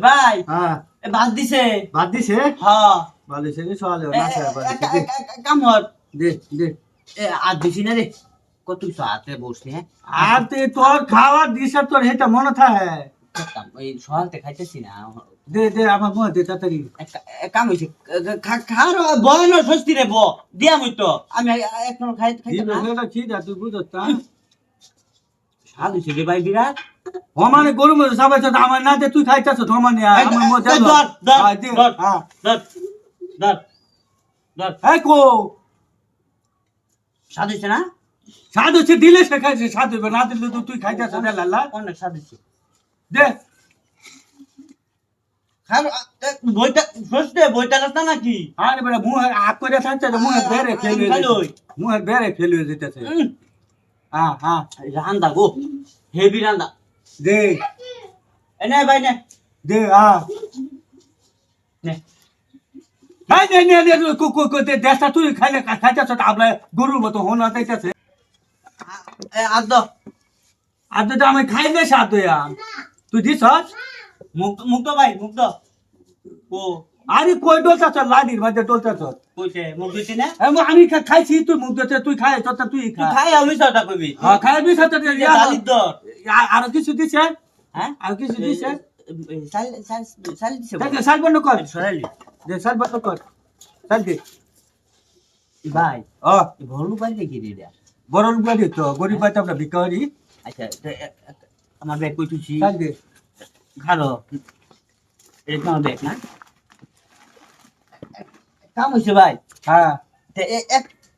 ভাই হ্যাঁ। দিছে। দিছে? হ্যাঁ। ভালো না দে। দে এ আর দিছি না রে। কত সাথে বসলি হ্যাঁ? আর তে তোর খাওয়া দিছে তোর হেটা মনে থাকে। করতাম, ওই খাইতেছি না। দে দে আমার মনে দে তাড়াতাড়ি। এক- এক কাম স্বস্তি রে ব দিয়া মুই তো। আমি এখন খাই কি খাইতে না। বেটা কি দা তুই বুঝছ না স্বাদ হয়েছে রে ভাই বিরাট। হমানে গরু মধ্যে সবাই তো আমার না দে তুই খাইতাছ হমানে আমার মধ্যে এই, ধর, ধর, দে। ধর। হ্যাঁ। ধর ধর ধর। এই কো? স্বাদ হয়েছে না? স্বাদ হচ্ছে দিলে সে খাইছে স্বাদ হইবে না দিলে তো তুই খাইতাছ দে লাল্লা। অনেক স্বাদ দে। বইটা বইটা রাস্তা নাকি? আরে বেটা মুহে আপ করে মুহে। যেতেছে মুহে বেরে ফেলুয়ে যেতেছে হ্যাঁ হ্যাঁ রান্দা গো। হেভি রান্দা দে। এনে ভাই নে। দে হ্যাঁ নে। নাই নে নে নে কো কো কো দে দেশটা তুই খাইলে খাইতাছ তো আপলা গরুর মতো হোনা দিতেছে এ আর দাও আর তো আমি খাইলে সাথ হইয়া তুই দিছস মুক্ত মুক্ত ভাই মুক্ত। ও। আরে কই ডলতাছ লাদির মধ্যে ডলতাছ কইছে মুখ দিছি না? আমি খা- খাইছি তুই মুখ দিতে তুই খাই তোর তুই খা। খাই আমি সাটা কইবি। হ্যাঁ খাইবি সাথে জালির দর। আর কিছু দিছে? হ্যাঁ? আর কিছু দিছে? সাল সাল সাল দিছে দেখ সাল বন্ধ কর। সরালি দে সাল বন্ধ কর। সাল দে। ভাই ও। ভরলু পাই দেখি রে রে। বড় লোক বাড়ি তো গরিব বাড়িতে আমরা ভিক্ষা করি আচ্ছা তো আমার ব্যাগ কই তুইছি? সাল দে। খালো। এটা তোমার ব্যাগ না? কাম হইছে ভাই। হ্যাঁ।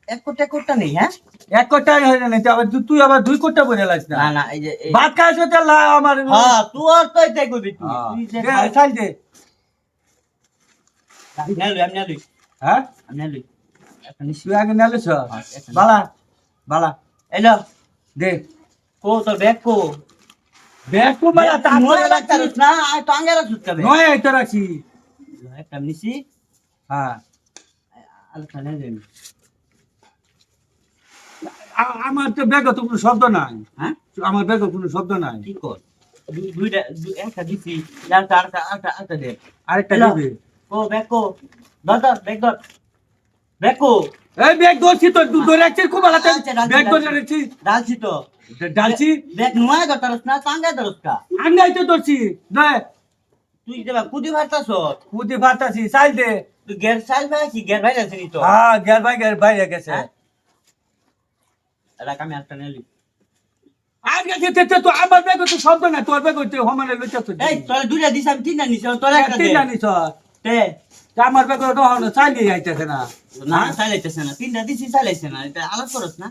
এক কোটা কোটা নেই হ্যাঁ? এক কোটাই হয় না তুই আবার তুই- আবার দুই কোটা বলে লাইস না। না এই যে ভাত খাইছ তো লা আমার হ্যাঁ তুই আর তো এটাই কইবি তুই। তুই যে খাই- দে আমি হ্যাঁ? আমি নেলুই। এখন নিছি। আগে নালিস বালা বালা। এলো, দে। কো তোর ব্যাগ কো? ব্যাগ তো বালা ব্যাগ তার না, আয় তো রাখছিস কে নয় এটা রাখছি। একটা নিছি, হ্যাঁ আরেকটা নেই আমি। আ- আমার তো ব্যাগে তো কোনো শব্দ নাই হ্যাঁ? আমার ব্যাগে কোনো শব্দ নাই কি কর? দুইটা, একটা দিছি, আরেকটা, আরেকটা, আরেকটা, আরেকটা দে। আরেকটা দিবি কো, ব্যাগ কো? ধর, ধর, ব্যাগ ধর। এই ব্যাগ ধরছি তো ধরে রাখছিস খুব ভালো ডালছি, ব্যাগ ধরে রাখছি ডালছি তো। ডালছি ব্যাগ নুয়ায় ধরতারস না, তো ধরস কা? আঙ্গাই ধরছি দে তুই যে বা কুদি ভারতাছ, পুঁতি ফাটাছি সাইল দে তুই গের সাইল ভাই কি গের ভাই রাখছিনি তো? হ্যাঁ গেল ভাই গেল বাইরে গেছে হ্যাঁ? রাখ, আমি আরেকটা নেলি। আর গেছে তে তে তো আমার ব্যাগে তো শব্দ নাই তোর ব্যাগে তো হমানে লইতে তো এই, তোরে দুইটা দিছি, আমি তিনটা নিছি, তোরে একটা দে। তুই জানিস দে। আমার ব্যাগে তো হন চালিয়ে যাইতেছে না না চালাইতেছে না তিনটা দিছি চালাইছে না এটা আলাপ করস না